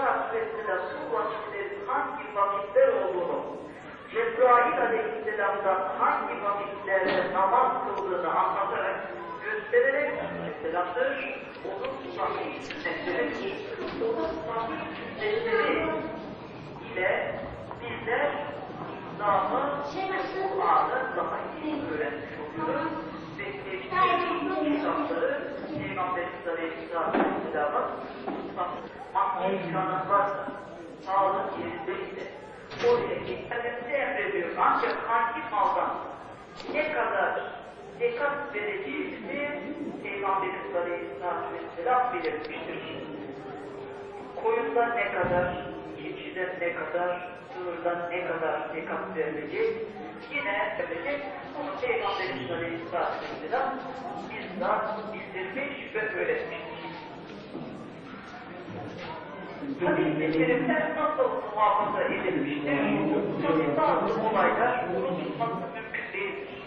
Vesselam bu vakitlerin hangi vakitler olduğunu, Cebrail Aleyhisselam'dan hangi vakitlerde namaz kıldığını anlatarak, göstererek Aleyhisselam'dır, onun sahih sünnetleri, onun sahih sünnetleri ile bizler İslam'ı Kur'an'ı daha iyi öğrenmiş oluyoruz sevdiğimiz kitapları Peygamberimiz Aleyhisselatü Vesselam'ın maddi imkanı varsa, sağlık yerindeyse, oraya gitmemizi emrediyor. Ancak hangi maldan ne kadar zekat vereceğimizi Peygamberimiz Aleyhisselatü Vesselam belirtmiştir. Koyundan ne kadar, keçiden ne kadar, sığırdan ne kadar zekat verilecek, yine verecek. Peygamberimiz Aleyhisselatü Vesselam bizzat bildirmiş ve öğretmiştir. Hadis-i şerifler nasıl muhafaza edilmiştir? Tabi bazı olaylar unutulması mümkün değildir.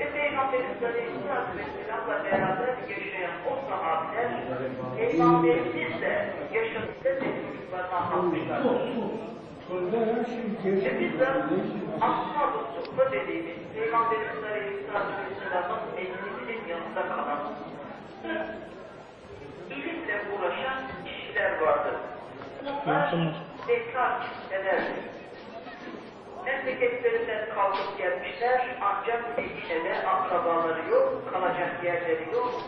Ve Peygamberimiz Aleyhisselatü Vesselam'la beraber yaşayan o sahabiler, Peygamberimizle yaşadıkları çocuklarını anlatmışlardır. Ve biz de Ashab-ı Suffa dediğimiz Peygamberimiz Aleyhisselatü Vesselam'ın meclisinin yanında kalan ilimle uğraşan kişiler vardır. Bunlar bekar kimselerdir. Memleketlerinden kalkıp gelmişler ancak Medine'de akrabaları yok, kalacak yerleri yok.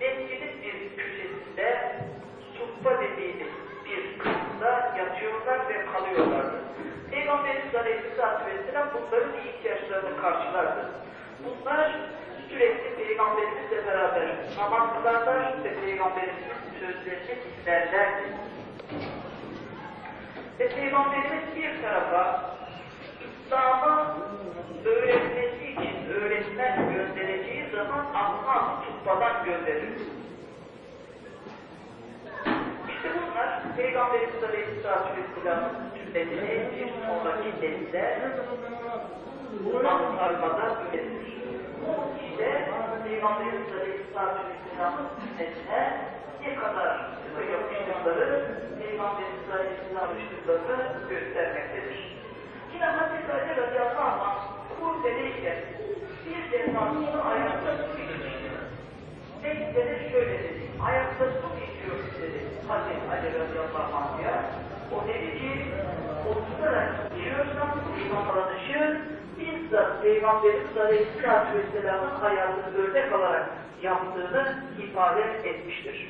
Mescidin bir köşesinde suffa dediğimiz bir kısımda yatıyorlar ve kalıyorlardı. Peygamberimiz Aleyhisselatü Vesselam bunların ihtiyaçlarını karşılardı. Bunlar sürekli Peygamberimizle beraber namaz kılarlar ve Peygamberimizin sözlerini dinlerlerdi. Ve Peygamberimiz bir tarafa İslam'ı öğretmesi için öğretmen göndereceği zaman ashab tutmadan gönderir. İşte bunlar Peygamberimiz Aleyhisselatü Vesselam'ın sünnetini bir sonraki nesle aktarmada öğretir. İşte Peygamberimiz Aleyhisselatü Vesselam'ın sünnetine ne kadar yapıştıkları Peygamberimiz Aleyhisselatü yapıştıklarını göstermektedir. Yine Hazreti Ali radıyallahu anh Kurde'deyken bir defasında ayakta su içmişti. Mekke'de şöyle dedi, ayakta Hazreti Ali radıyallahu anh'a. O dedi ki, oturarak içiyorsam imanlanışı bizzat Peygamberimiz Aleyhisselatü Vesselam'ın hayatını örnek alarak yaptığını ifade etmiştir.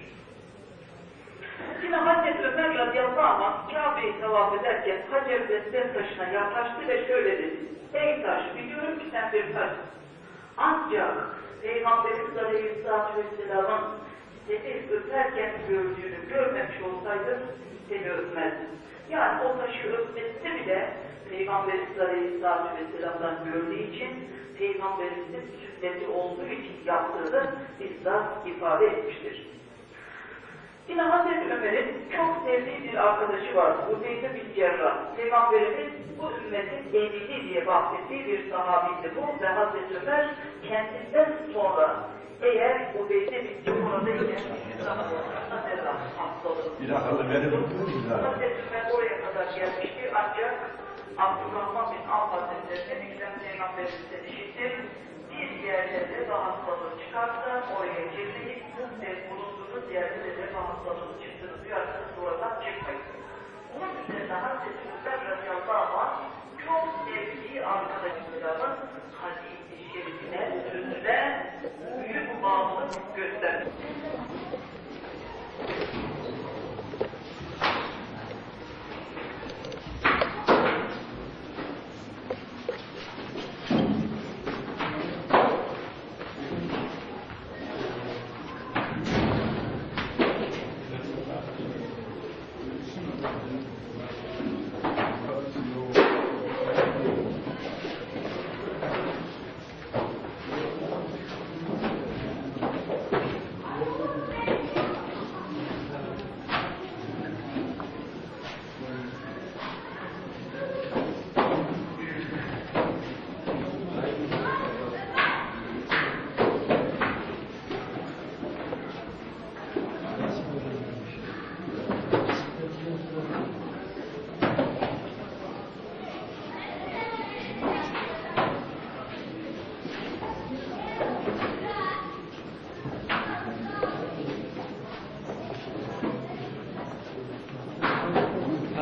Yine Hazreti Ömer radıyallahu anh Kabe'yi tavaf ederken Hacer Destet taşına yaklaştı ve şöyle dedi. Ey taş biliyorum ki sen bir taş. Ancak Peygamberimiz Aleyhisselatü Vesselam'ın seni öperken gördüğünü görmemiş olsaydın seni öpmezdin. Yani o taşı öpmesi bile Peygamberimiz Aleyhisselatü Vesselam'dan gördüğü için Peygamberimizin sünneti olduğu için yaptığını bizzat ifade etmiştir. Yine Hazreti Ömer'in çok sevdiği bir arkadaşı vardı. Ubeyde bin Cerrah. Peygamberimiz bu ümmetin emini diye bahsettiği bir sahabiydi bu ve Hazreti Ömer kendinden sonra eğer Ubeyde bin dakika verin. Hazreti Ömer oraya kadar gelmişti ancak Abdurrahman bin Avf Hazretleri Ekrem Peygamberimizden işittir. Bir yerde de hastalığı çıkarsa oraya girmeyin ve bulunduğunuz yerde de hastalığı çıktığını duyarsanız oradan çıkmayın. Bunun üzerine Hazreti Ömer radıyallahu anh çok sevdiği arkadaşlarının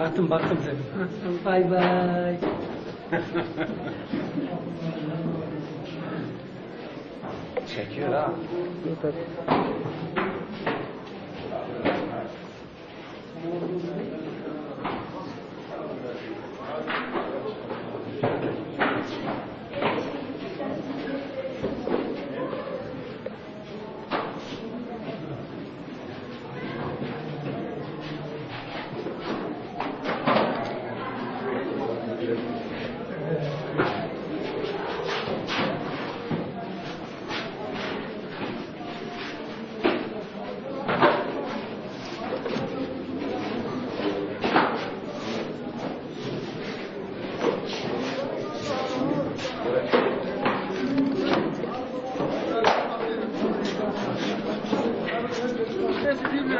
Baktım baktım. Bay bay. Çekiyor ha.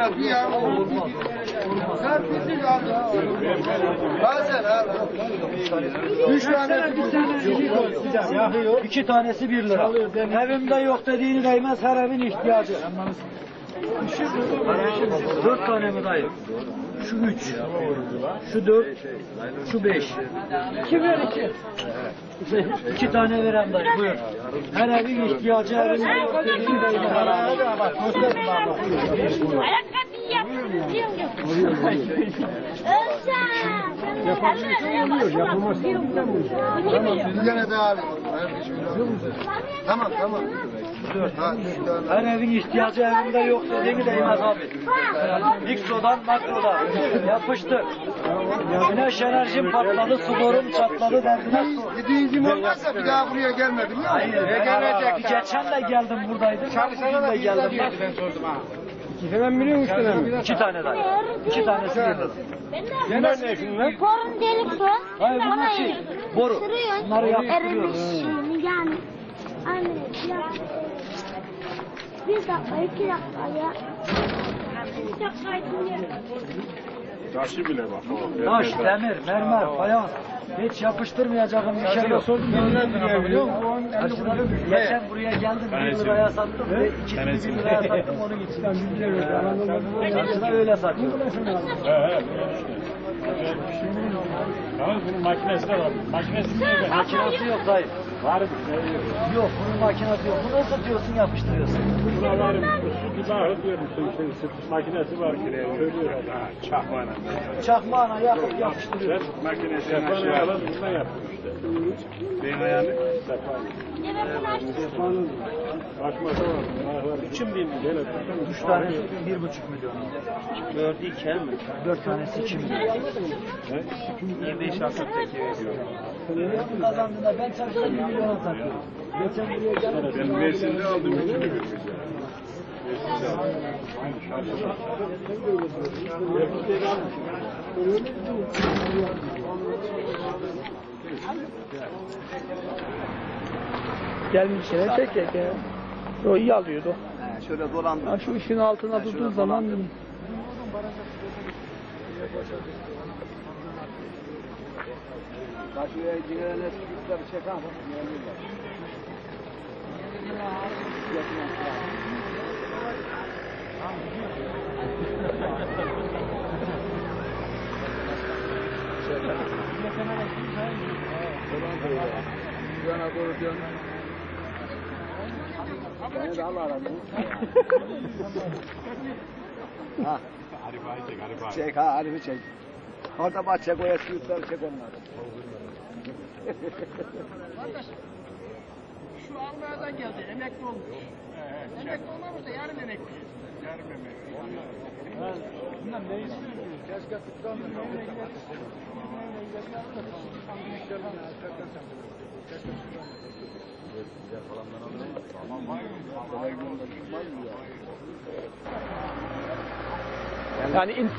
Havia Üç tane İki tanesi bir lira. Evimde yok dediğini değmez her evin ihtiyacı. Dört tane mi dayı? Şu üç, şu dört, şu beş. İki ver iki. İki tane veren dayı buyur. Her evin ihtiyacı evin Yapamıyor. Gene de abi. Tamam tamam. Her evin ihtiyacı evinde yok dediğini değmez abi. Mikrodan makrodan yapıştı. Güneş enerjim patladı, sularım çatladı derdine su. Yediğim olmazsa bir daha buraya gelme biliyor musun? Hayır, gelecek. Geçen de geldim buradaydım. Çalışana da geldim. Ben sordum ha. İki mi, üç tane mi? İki tane dayı. İki tanesi lira. Bunlar ne şimdi? Korun delik bu. Hayır bunlar şey, boru. Bunları yaptırıyoruz. Erimiş yani. Anne ya. Bir dakika, iki dakika ya. Bir dakika dinle. Taşı bile bak. Taş, demir, mermer, fayans. Hiç yapıştırmayacağım bir şey yok. biliyor musun? Geçen buraya geldim bir liraya sattım ve ikisini bir liraya sattım onun için. Çarşıda öyle. He he. Yalnız bunun makinesi de var. Makinesi niye ben? Makinası yok dayı. Var mı? Yok bunun makinası yok. Bunu ısıtıyorsun yapıştırıyorsun. Buna var mı? Su külahı diyorum. Su su- makinesi var ki. Söylüyor adam. Ha, çakmağına. Çakmağına yakıp Ben yapıştırıyorsun. makinesi aşağı alıp bundan yaptım işte. Beyin ayağını sefa. Açması İçim bin. Tuttum. Üç tanesi bir buçuk milyon. Dördü iki mi? Dört tanesi iki milyon. Yedi iş Ben kazandığında ben çalıştım bir milyona satıyorum. Geçen buraya geldim. Ben Mersin'de aldım. Mersin'de aldım. Gelmişine tek tek ya. O iyi alıyordu. Şöyle dolandım. Ha, şu ışığın altına durduğun zaman dedim. Kaçıya giren eski yurtları çek ama. Yana doğru dön. Beni de al aradın. ha. Harifayı çek, harifayı. Çek ha harifi çek. Orada bak çek o eski yurtları çek onları. Şu Almanya'dan geldi. Emekli olmuş. Emekli olmamış da yarım emekli. Yarım emek. Bundan ne istiyorsun? Keşke tutamıyor. Yani in...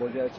Hocaya çek.